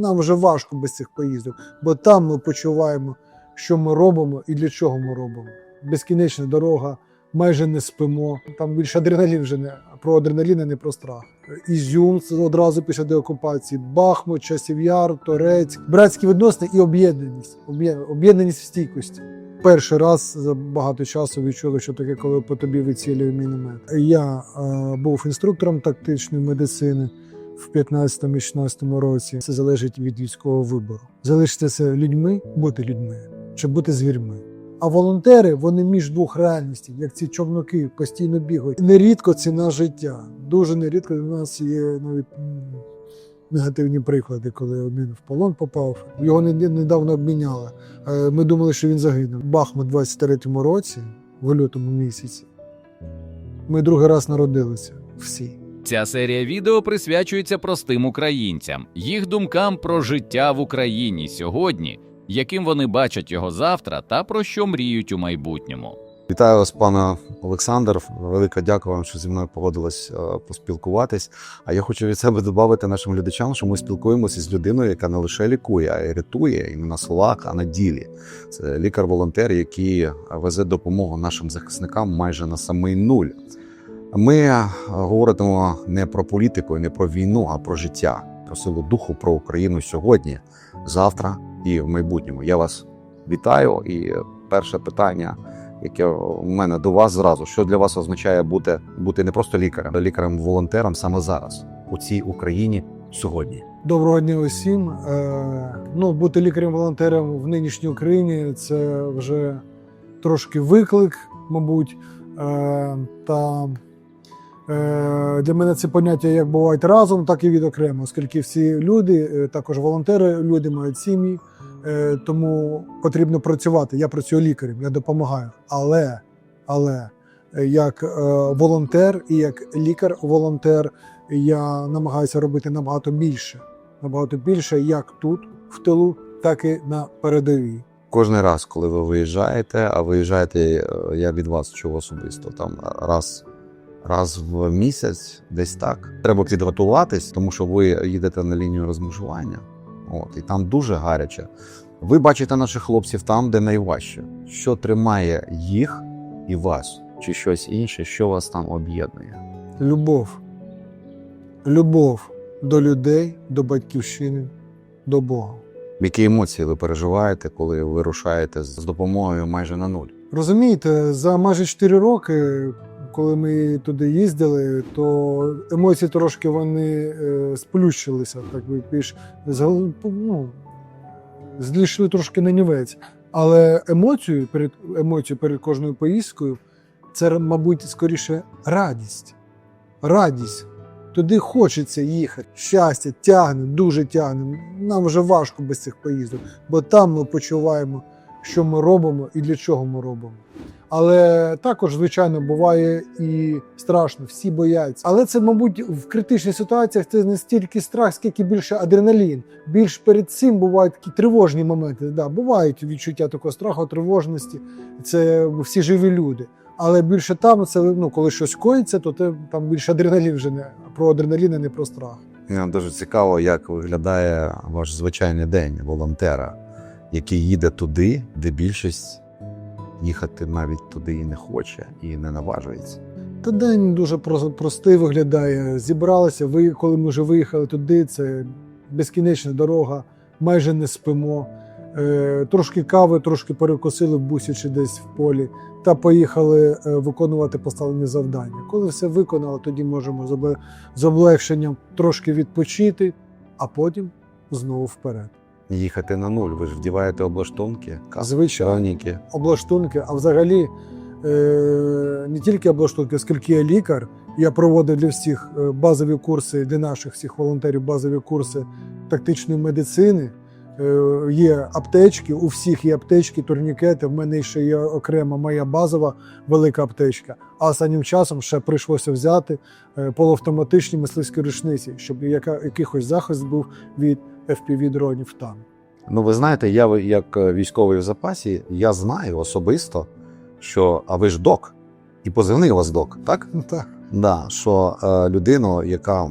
Нам вже важко без цих поїздок, бо там ми почуваємо, що ми робимо і для чого ми робимо. Безкінечна дорога, майже не спимо. Там більше адреналін вже не про адреналін, а не про страх. Ізюм одразу після деокупації, Бахмут, Часів Яр, братські відносини і об'єднаність. Об'єднаність в стійкості. Перший раз за багато часу відчули, що таке, коли по тобі вицілює міномет. Я е, був інструктором тактичної медицини в 15-16 році. Це залежить від військового вибору. Залишитися людьми, бути людьми чи бути звірьми. А волонтери вони між двох реальностей, як ці човноки постійно бігають. Нерідко ціна життя. Дуже нерідко у нас є навіть негативні приклади, коли один в полон попав. Його недавно обміняли. Е, Ми думали, що він загинув. Бахмут у 23-му році, в лютому місяці. Ми другий раз народилися всі. Ця серія відео присвячується простим українцям, їх думкам про життя в Україні сьогодні, яким вони бачать його завтра та про що мріють у майбутньому. Вітаю вас, пане Олександр. Велика дяка вам, що зі мною погодилось е, поспілкуватись. А я хочу від себе додати нашим глядачам, що ми спілкуємося з людиною, яка не лише лікує, а й рятує і не на словах, а на ділі. Це лікар-волонтер, який везе допомогу нашим захисникам майже на самий нуль. Ми е, говоритимо не про політику, не про війну, а про життя, про силу духу, про Україну сьогодні, завтра і в майбутньому. Я вас вітаю. І перше питання яке у мене до вас зразу. Що для вас означає бути, бути не просто лікарем, а лікарем-волонтером саме зараз, у цій Україні сьогодні? Доброго дня усім. Е, ну, бути лікарем-волонтером в нинішній Україні це вже трошки виклик, мабуть. Е, та для мене це поняття як бувають разом, так і відокремо, оскільки всі люди, е, також волонтери, люди мають сім'ї, е, тому потрібно працювати. Я працюю лікарем, я допомагаю. Але, але е, як е, волонтер і як лікар-волонтер я намагаюся робити набагато більше. Набагато більше як тут, в тилу, так і на передовій. Кожен раз, коли ви виїжджаєте, а виїжджаєте, е, я від вас чув особисто там раз. Раз в місяць, десь так. Треба підготуватись, тому що ви їдете на лінію розмежування. От, і там дуже гаряче. Ви бачите наших хлопців там, де найважче. Що тримає їх і вас, чи щось інше, що вас там об'єднує? Любов. Любов до людей, до батьківщини, до Бога. Які емоції ви переживаєте, коли ви рушаєте з допомогою майже на нуль? Розумієте, за майже 4 роки, коли ми туди їздили, то емоції трошки вони е, сплющилися, так би більш ну, злішли трошки на нівець. Але емоцію перед емоцію перед кожною поїздкою це, мабуть, скоріше радість. Радість. Туди хочеться їхати. Щастя тягне, дуже тягне. Нам вже важко без цих поїздок, бо там ми почуваємо, що ми робимо і для чого ми робимо. Але також, звичайно, буває і страшно, всі бояться. Але це, мабуть, в критичних ситуаціях це не стільки страх, скільки більше адреналін. Більш перед цим бувають такі тривожні моменти. Да, бувають відчуття такого страху, тривожності. Це всі живі люди. Але більше там це ну, коли щось коїться, то те, там більше адреналін вже не про адреналін, а не про страх. Мені дуже цікаво, як виглядає ваш звичайний день волонтера, який їде туди, де більшість їхати навіть туди і не хоче, і не наважується. Та день дуже простий виглядає. Зібралися, ви, коли ми вже виїхали туди, це безкінечна дорога, майже не спимо. Е, трошки кави, трошки перекусили в бусі чи десь в полі, та поїхали е, виконувати поставлені завдання. Коли все виконали, тоді можемо з облегшенням трошки відпочити, а потім знову вперед. Їхати на нуль. Ви ж вдіваєте облаштунки, Звичайно. облаштунки, а взагалі е, не тільки облаштунки, оскільки я лікар, я проводив для всіх е, базові курси, для наших всіх волонтерів базові курси тактичної медицини. Е, Є аптечки, у всіх є аптечки, турнікети. В мене ще є окрема моя базова велика аптечка. А останнім часом ще прийшлося взяти полуавтоматичні мисливські рушниці, щоб яка, якихось захист був від FPV-дронів там. Ну, ви знаєте, я як е, військовий в запасі, я знаю особисто, що а ви ж док, і позивний у вас док, так? Так. Да, що е, людину, яка е,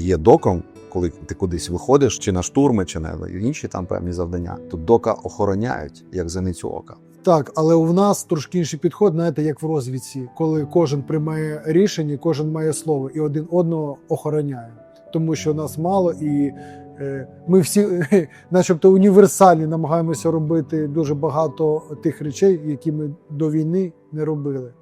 є доком, коли ти кудись виходиш, чи на штурми, чи на інші там певні завдання, то дока охороняють як зеницю ока. Так, але у нас трошки інший підход, знаєте, як в розвідці, коли кожен приймає рішення, кожен має слово і один одного охороняє, тому що нас мало і. Е, Ми всі, начебто, універсальні, намагаємося робити дуже багато тих речей, які ми до війни не робили.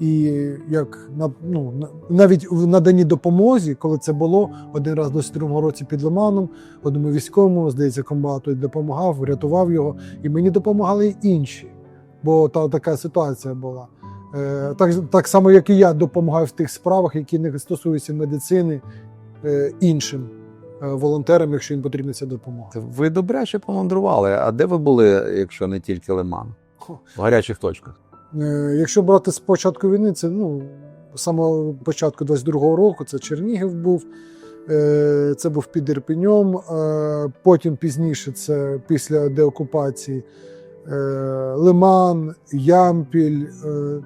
І як ну на- навіть в наданні допомозі, коли це було один раз в 22 році під Лиманом, одному військовому, здається, комбату допомагав, врятував його, і мені допомагали інші, бо та така ситуація була. Е, так, так само, як і я допомагаю в тих справах, які не стосуються медицини е, іншим е, волонтерам, якщо їм потрібна ця допомога. Ви добряче помандрували. А де ви були, якщо не тільки Лиман? В гарячих точках. Е, Якщо брати з початку війни, це ну з самого початку 22-го року це Чернігів був, е, це був під Ірпеньом, е, потім пізніше це після деокупації е, Лиман, Ямпіль, е,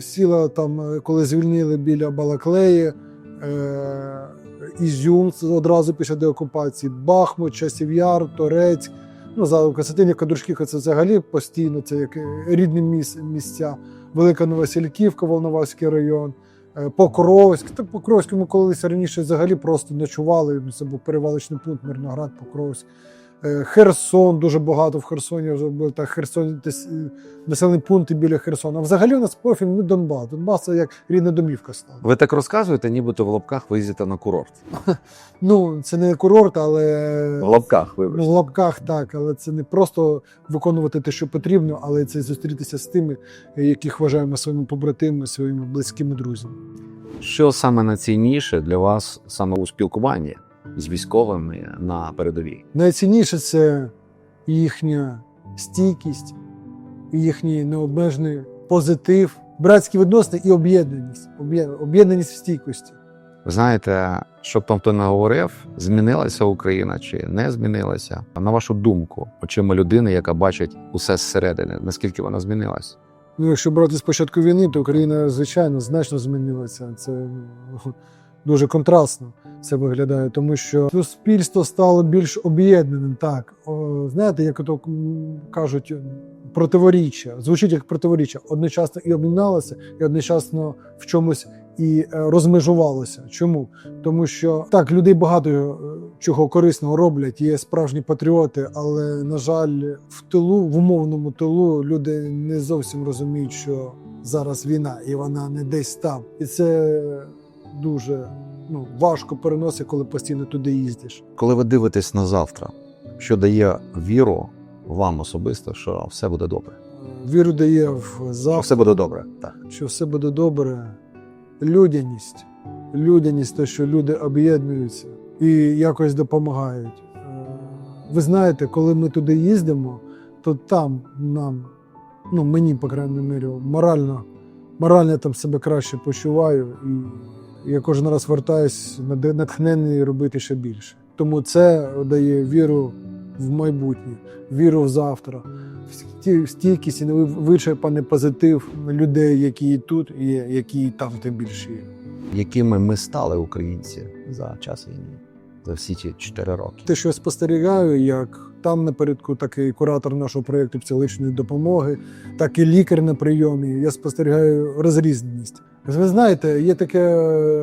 сіла там, е, коли звільнили біля Балаклеї, е, Ізюм одразу після деокупації, Бахмут, Часів Яр, Торець. Ну, за Касатині Дружківка це взагалі постійно, це як е, рідні місця. Велика Новосільківка, Волноваський район, е, Покровськ. Та Покровськ ми колись раніше взагалі просто ночували. Це був перевалочний пункт Мирноград, Покровськ. Е, Херсон, дуже багато в Херсоні вже було так, Херсон, десь, е, населені пункти біля Херсона. А взагалі у нас профіль ми Донбас. Донбас це як рідна домівка стала. Ви так розказуєте, нібито в лапках ви їздите на курорт. Ну, це не курорт, але В лапках, Ну, вибачте. в лапках так, але це не просто виконувати те, що потрібно, але це зустрітися з тими, яких вважаємо своїми побратимами, своїми близькими друзями. Що саме найцінніше для вас саме у спілкуванні з військовими на передовій? Найцінніше це їхня стійкість, їхній необмежений позитив, братські відносини і об'єднаність. Об'єднаність в стійкості. Ви знаєте, що б там хто не говорив, змінилася Україна чи не змінилася? На вашу думку, очима людини, яка бачить усе зсередини, наскільки вона змінилася? Ну, якщо брати з початку війни, то Україна, звичайно, значно змінилася. Це ну, дуже контрастно це виглядає, тому що суспільство стало більш об'єднаним. Так, О, знаєте, як ото м, кажуть, противоріччя, звучить як противоріччя. Одночасно і об'єдналося, і одночасно в чомусь і е, розмежувалося. Чому? Тому що так, людей багато е, чого корисного роблять, є справжні патріоти, але на жаль, в тилу, в умовному тилу, люди не зовсім розуміють, що зараз війна, і вона не десь там. І це дуже ну, важко переносити, коли постійно туди їздиш. Коли ви дивитесь на завтра, що дає віру вам особисто, що все буде добре? Віру дає в Що завтра. все буде добре. Так. що все буде добре. Людяність. Людяність, те, що люди об'єднуються і якось допомагають. Е, Ви знаєте, коли ми туди їздимо, то там нам, ну мені, по крайній мірі, морально, морально там себе краще почуваю, і я кожен раз вертаюсь натхнений робити ще більше. Тому це дає віру в майбутнє, віру в завтра, в сті- в стійкість і вичерпаний позитив людей, які тут є, які там тим більше є. Якими ми стали українці за час війни, всі ці чотири роки? Те, що я спостерігаю, як там напередку, так і куратор нашого проєкту психологічної допомоги, так і лікар на прийомі. Я спостерігаю розрізненість. Ви знаєте, є таке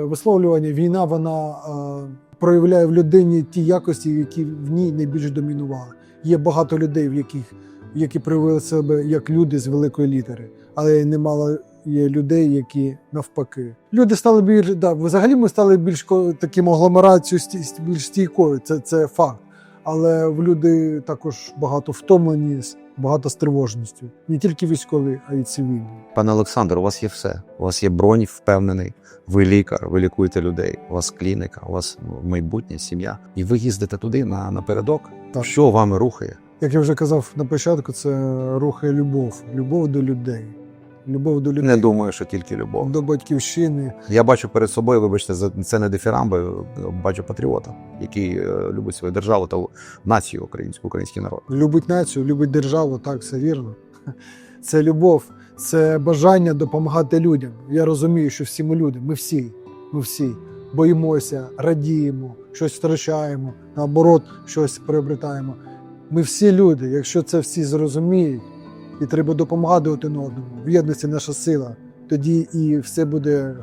висловлювання: війна вона е, проявляє в людині ті якості, які в ній найбільш домінували. Є багато людей, в яких які проявили себе як люди з великої літери, але немало є людей, які навпаки. Люди стали більш да, взагалі ми стали більш таким агломерацією більш стійкою. Це, це факт. Але в люди також багато втомлені, багато з тривожністю. Не тільки військові, а й цивільні. Пане Олександр, у вас є все. У вас є бронь впевнений, ви лікар, ви лікуєте людей, у вас клініка, у вас ну, майбутнє, сім'я. І ви їздите туди на, напередок. Так. Що вами рухає? Як я вже казав на початку, це рухає любов, любов до людей, любов до людей, Не думаю, що тільки любов. до батьківщини. Я бачу перед собою, вибачте, за- це не дифірамби, бачу патріота, який е, любить свою державу та націю українську, український народ. Любить націю, любить державу, так, все вірно. Це любов, це бажання допомагати людям. Я розумію, що всі ми люди, ми всі, ми всі. боїмося, радіємо, щось втрачаємо, наоборот, щось приобретаємо. Ми всі люди, якщо це всі зрозуміють, і треба допомагати один одному, в єдності наша сила, тоді і все буде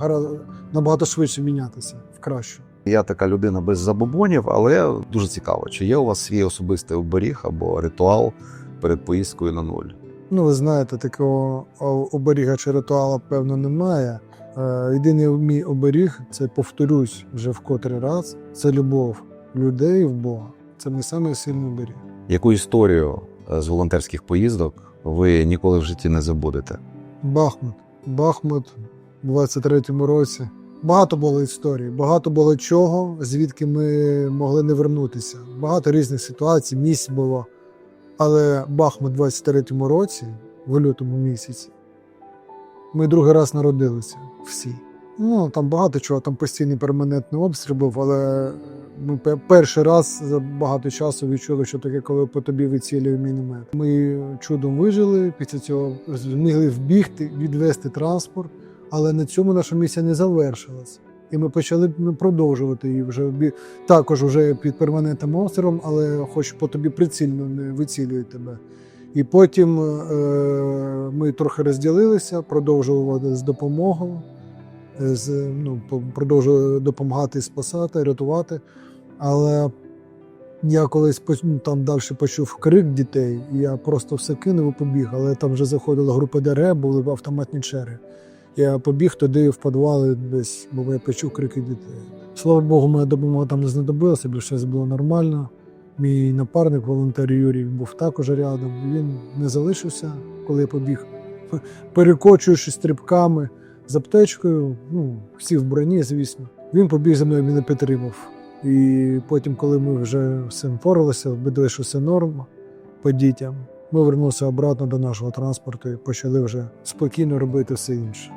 набагато швидше мінятися в краще. Я така людина без забобонів, але дуже цікаво, чи є у вас свій особистий оберіг або ритуал перед поїздкою на нуль? Ну, ви знаєте, такого оберіга чи ритуала, певно, немає. Е, Єдиний мій оберіг це повторюсь вже в котрий раз. Це любов людей в Бога. Це мій самий сильний оберіг. Яку історію е, з волонтерських поїздок ви ніколи в житті не забудете? Бахмут. Бахмут у 23-му році. Багато було історій, багато було чого, звідки ми могли не вернутися. Багато різних ситуацій, місць було. Але Бахмут у 23-му році, в лютому місяці, ми другий раз народилися всі. Ну, там багато чого, там постійний перманентний обстріл був, але ми перший раз за багато часу відчули, що таке, коли по тобі вицілює міномет. Ми чудом вижили, після цього змогли вбігти, відвести транспорт, але на цьому наша місія не завершилась. І ми почали ну, продовжувати її вже також вже під перманентним обстрілом, але хоч по тобі прицільно не вицілює тебе. І потім е, ми трохи розділилися, продовжували з допомогою, з, ну, по- допомагати спасати, рятувати. Але я колись ну, там далі почув крик дітей, і я просто все кинув і побіг, але там вже заходила група ДРГ, були автоматні чери. Я побіг туди в підвали десь, бо я почув крики дітей. Слава Богу, моя допомога там не знадобилася, більше все було нормально. Мій напарник, волонтер Юрій, був також рядом. Він не залишився, коли я побіг, перекочуючи стрибками з аптечкою. Ну, всі в броні, звісно. Він побіг за мною, мене підтримав. І потім, коли ми вже з цим впоралися, вбедили, що все норм по дітям, ми вернулися обратно до нашого транспорту і почали вже спокійно робити все інше.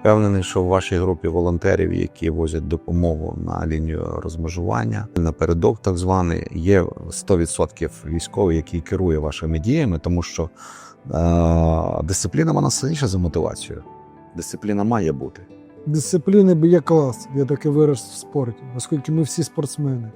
Впевнений, що в вашій групі волонтерів, які возять допомогу на лінію розмежування, напередок так званий, є 100% військовий, який керує вашими діями, тому що е- дисципліна вона сильніша за мотивацію. Дисципліна має бути. Дисципліни є клас. Я таки вирос в спорті, оскільки ми всі спортсмени.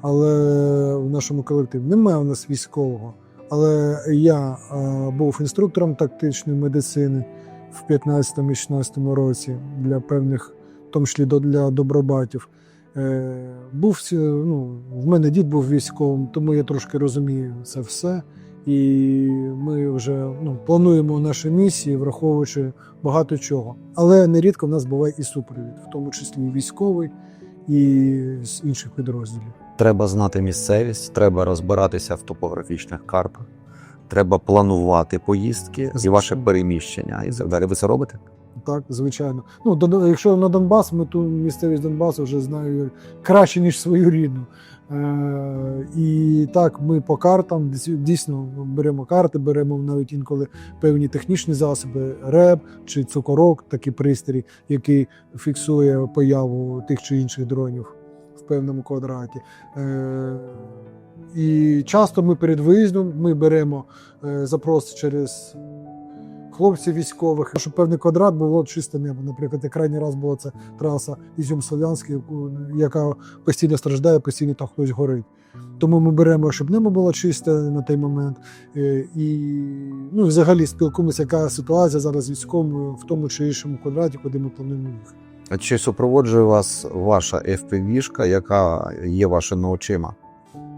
Але в нашому колективі немає у нас військового. Але я е, був інструктором тактичної медицини в 15-16 році для певних, в тому числі для добробатів. Е, був ну, в мене дід був військовим, тому я трошки розумію це все. І ми вже ну, плануємо наші місії, враховуючи багато чого. Але нерідко в нас буває і супровід, в тому числі і військовий, і з інших підрозділів. Треба знати місцевість, треба розбиратися в топографічних картах, треба планувати поїздки і ваше переміщення. І так далі. Ви це робите? Так, звичайно. Ну, якщо на Донбас, ми ту місцевість Донбасу вже знаю краще, ніж свою рідну. Е, і так, ми по картам дійсно беремо карти, беремо навіть інколи певні технічні засоби, реб чи цукорок, такий пристрій, який фіксує появу тих чи інших дронів в певному квадраті. Е, і часто ми перед виїздом ми беремо е, запрос через хлопців військових, щоб певний квадрат було чисте небо. Наприклад, як крайній раз була це траса Ізюм Слов'янський, яка постійно страждає, постійно там хтось горить. Тому ми беремо, щоб небо було чисте на той момент. Е, І ну, взагалі спілкуємося, яка ситуація зараз з в тому чи іншому квадраті, куди ми плануємо їхати. А Чи супроводжує вас ваша FPV-шка, яка є вашими очима?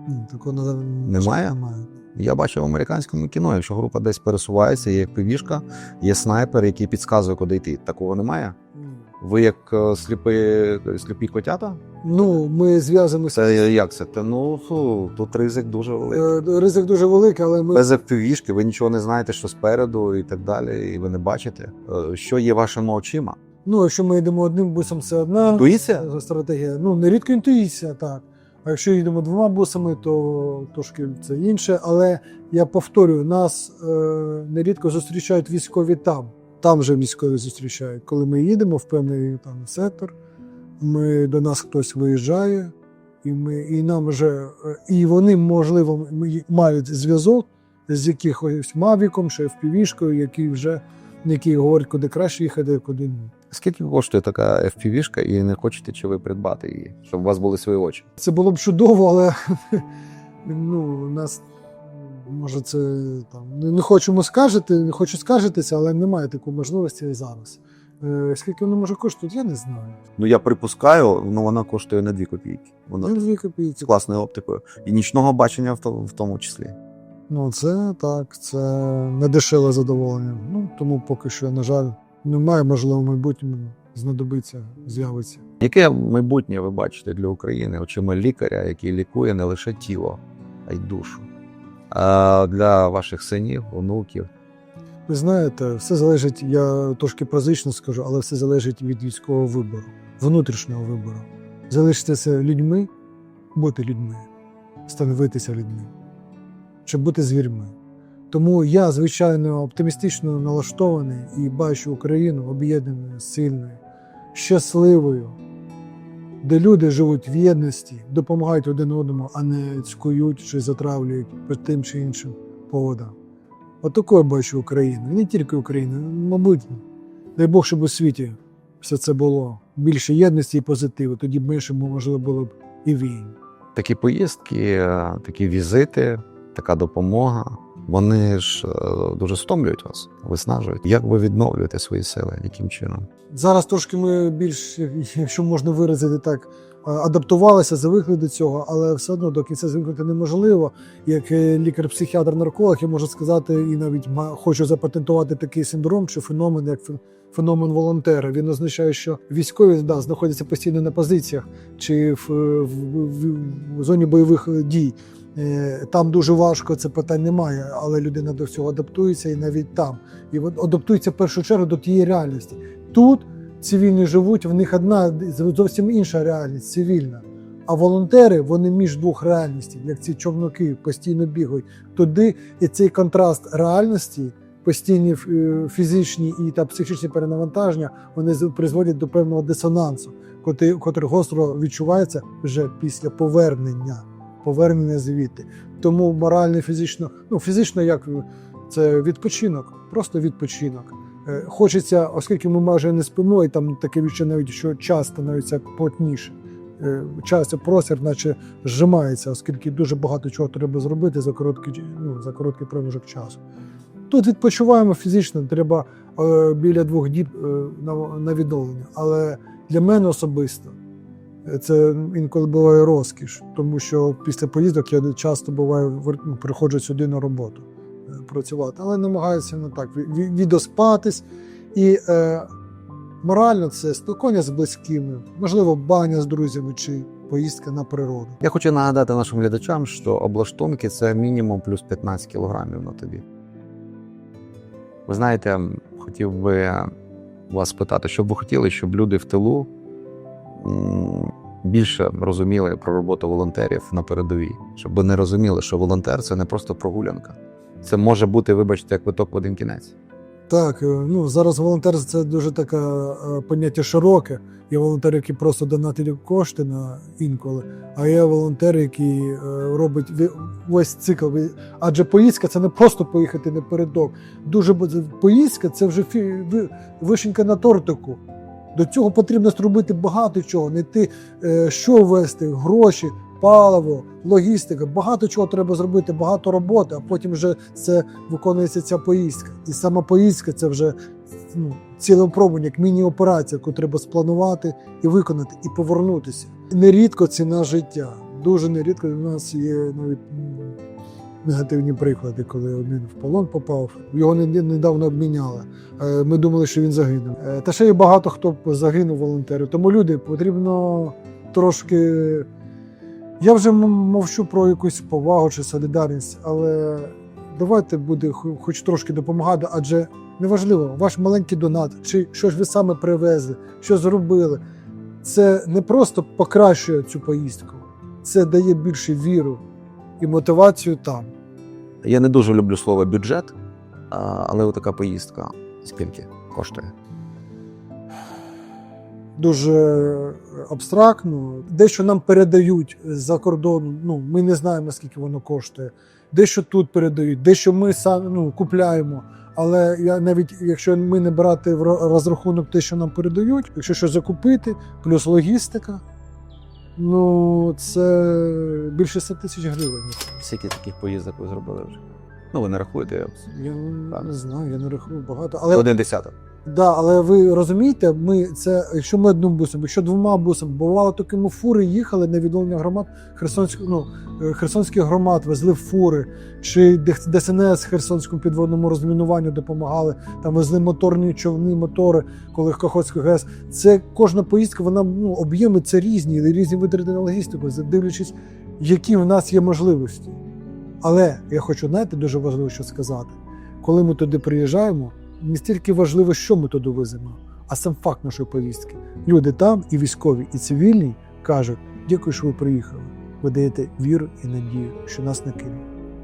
Ні, такого Немає? Немає. Я бачив в американському кіно, якщо група десь пересувається, є FPV-шка, є снайпер, який підказує, куди йти. Такого немає? Ви як е, сліпі, сліпі котята? Ну, ми зв'язуємося. Це як це? Та, ну фу, тут ризик дуже великий. Е, Ризик дуже великий, але ми Без FPV-шки ви нічого не знаєте, що спереду і так далі, і ви не бачите. Е, Що є вашими очима? Ну, якщо ми йдемо одним бусом, це одна Інтуїція? стратегія. Ну, нерідко інтуїція, так. А якщо йдемо двома бусами, то трошки це інше. Але я повторюю, нас е, нерідко зустрічають військові там. Там вже військові зустрічають. Коли ми їдемо в певний там сектор, ми, до нас хтось виїжджає, і, ми, і нам вже, е, і вони, можливо, мають зв'язок з якихось мавіком чи впівішкою, який вже який говорить, куди краще їхати, куди ні. Скільки коштує така FPV-шка і не хочете чи ви придбати її, щоб у вас були свої очі? Це було б чудово, але ну, у нас може це там не, хочемо скаржити, не хочу скаржитися, але немає такої можливості і зараз. Е, скільки воно може коштувати, я не знаю. Ну я припускаю, ну вона коштує не 2 копійки. Вона Ну, дві копійки. з класною оптикою і нічного бачення в тому, в тому числі. Ну, це так, це не дешеве задоволення. Ну, тому поки що, на жаль, немає, можливо, в майбутньому знадобиться, з'явиться. Яке майбутнє ви бачите для України очима лікаря, який лікує не лише тіло, а й душу? А для ваших синів, онуків? Ви знаєте, все залежить, я трошки прозично скажу, але все залежить від людського вибору, внутрішнього вибору. Залишитися людьми, бути людьми, становитися людьми, чи бути звірми. Тому я, звичайно, оптимістично налаштований і бачу Україну об'єднаною, сильною, щасливою, де люди живуть в єдності, допомагають один одному, а не цькують чи затравлюють по тим чи іншим поводам. Отакою бачу Україну. І не тільки Україну, мабуть, дай Бог, щоб у світі все це було. Більше єдності і позитиву, тоді б менше, можливо, було б і війн. Такі поїздки, е, такі візити, така допомога. Вони ж е, дуже стомлюють вас, виснажують. Як ви відновлюєте свої сили? Яким чином? Зараз трошки ми більш, якщо можна виразити так, е, адаптувалися, звикли до цього, але все одно до кінця звикнути неможливо. Як е, лікар-психіатр-нарколог, я можу сказати, і навіть хочу запатентувати такий синдром чи феномен, як феномен волонтера. Він означає, що військові да, знаходяться постійно на позиціях чи в, в, в, в зоні бойових дій. Е, Там дуже важко, це питань немає, але людина до всього адаптується і навіть там. І адаптується в першу чергу до тієї реальності. Тут цивільні живуть, в них одна зовсім інша реальність, цивільна. А волонтери вони між двох реальностей, як ці човноки постійно бігають туди, і цей контраст реальності, постійні е, фізичні і та психічні перенавантаження, вони призводять до певного дисонансу, котрий гостро відчувається вже після повернення, повернення звідти. Тому морально, фізично, ну фізично як це відпочинок, просто відпочинок. Е, Хочеться, оскільки ми майже не спимо, і там таке відчуття навіть, що час становиться плотніше. Час простір, наче зжимається, оскільки дуже багато чого треба зробити за короткий, ну, за короткий проміжок часу. Тут відпочиваємо фізично, треба е, біля двох діб е, на, відновлення. Але для мене особисто це інколи буває розкіш, тому що після поїздок я часто буваю ну, приходжу сюди на роботу е, працювати, але намагаюся не так ві- ві- відоспатись. І е, морально це спілкування з близькими, можливо, баня з друзями чи поїздка на природу. Я хочу нагадати нашим глядачам, що облаштунки це мінімум плюс 15 кілограмів на тобі. Ви знаєте, хотів би вас спитати, що б ви хотіли, щоб люди в тилу більше розуміли про роботу волонтерів на передовій, щоб вони розуміли, що волонтер це не просто прогулянка. Це може бути, вибачте, квиток в один кінець. Так, е, ну зараз волонтер це дуже таке поняття широке. Є волонтер, який просто донатить кошти на інколи, а є волонтер, який е, робить весь цикл. Адже поїздка це не просто поїхати напередок. Дуже поїздка це вже вишенька на тортику. До цього потрібно зробити багато чого, не ти е, що вести, гроші, паливо, логістика. Багато чого треба зробити, багато роботи, а потім вже це виконується ця поїздка. І сама поїздка це вже ну, ціле випробування, як міні-операція, яку треба спланувати і виконати, і повернутися. Нерідко ціна життя. Дуже нерідко у нас є навіть негативні приклади, коли один в полон попав, його недавно обміняли. Е, Ми думали, що він загинув. Е, Та ще є багато хто загинув волонтерів. Тому люди потрібно трошки. Я вже мовчу про якусь повагу чи солідарність, але давайте буде хоч трошки допомагати, адже неважливо, ваш маленький донат, чи що ж ви саме привезли, що зробили. Це не просто покращує цю поїздку, це дає більше віру і мотивацію там. Я не дуже люблю слово бюджет, але така поїздка скільки коштує? Дуже абстрактно. Дещо нам передають за кордону. Ну, ми не знаємо, наскільки воно коштує. Дещо тут передають, дещо ми самі ну, купляємо. Але я навіть якщо ми не брати в розрахунок те, що нам передають, якщо щось закупити, плюс логістика, ну це більше 100 тисяч гривень. Скільки таких поїздок ви зробили вже? Ну, ви не рахуєте. Я я не знаю, я не рахую багато. Але Один десяток. Да, але ви розумієте, ми це, якщо ми одним бусом, якщо двома бусами, бувало таки ми фури їхали на відновлення громад Херсонських, ну, е, Херсонських громад, везли фури, чи ДСНС Херсонському підводному розмінуванню допомагали, там везли моторні човни, мотори, коли Каховський ГЕС. Це кожна поїздка, вона ну, об'єми це різні, різні витрати на логістику, дивлячись, які в нас є можливості. Але я хочу, знаєте, дуже важливо що сказати. Коли ми туди приїжджаємо, не стільки важливо, що ми туди веземо, а сам факт нашої повістки. Люди там, і військові, і цивільні, кажуть: дякую, що ви приїхали. Ви даєте віру і надію, що нас не кинуть.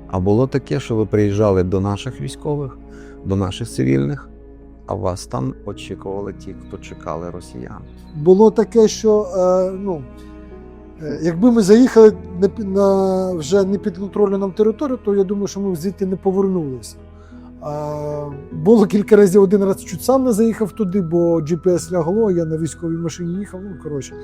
А було таке, що ви приїжджали до наших військових, до наших цивільних, а вас там очікували ті, хто чекали росіян. Було таке, що е, ну, е, якби ми заїхали на, на вже не підконтрольну нам територію, то я думаю, що ми звідти не повернулися. Було кілька разів один раз чуть сам не заїхав туди, бо GPS лягло, я на військовій машині їхав. Ну, коротше,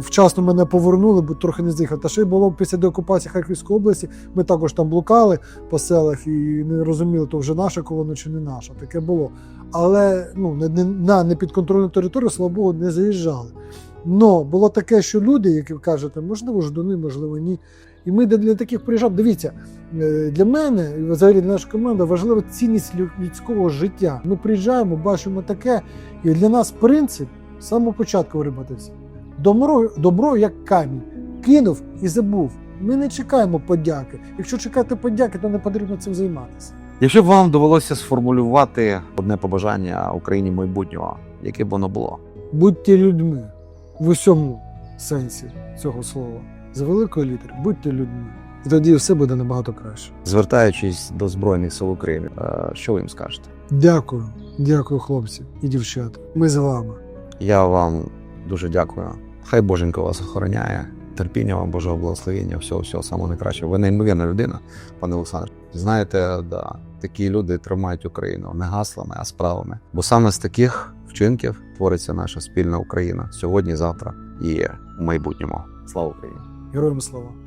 вчасно мене повернули, бо трохи не заїхав. Та ще й було після деокупації Харківської області. Ми також там блукали по селах і не розуміли, то вже наша колона чи не наша. Таке було. Але ну, на непідконтрольну територію, слава Богу, не заїжджали. Но було таке, що люди, які кажете, можливо, ждуни, можливо, ні. І ми для- таких приїжджав. Дивіться, е, для мене і взагалі для нашої команди важлива цінність людського життя. Ми приїжджаємо, бачимо таке, і для нас принцип з самого початку виробитився. Добро, добро як камінь. Кинув і забув. Ми не чекаємо подяки. Якщо чекати подяки, то не потрібно цим займатися. Якщо б вам довелося сформулювати одне побажання Україні майбутнього, яке б воно було? Будьте людьми в усьому сенсі цього слова. З великої літери будьте людьми. І тоді все буде набагато краще. Звертаючись до Збройних сил України, що ви їм скажете? Дякую, дякую, хлопці і дівчата. Ми з вами. Я вам дуже дякую. Хай Боженько вас охороняє. Терпіння вам, Божого благословення, всього, всього самого найкращого. Ви неймовірна людина, пане Олександр. Знаєте, да, такі люди тримають Україну не гаслами, а справами. Бо саме з таких вчинків твориться наша спільна Україна сьогодні, завтра і в майбутньому. Слава Україні! Героям слава!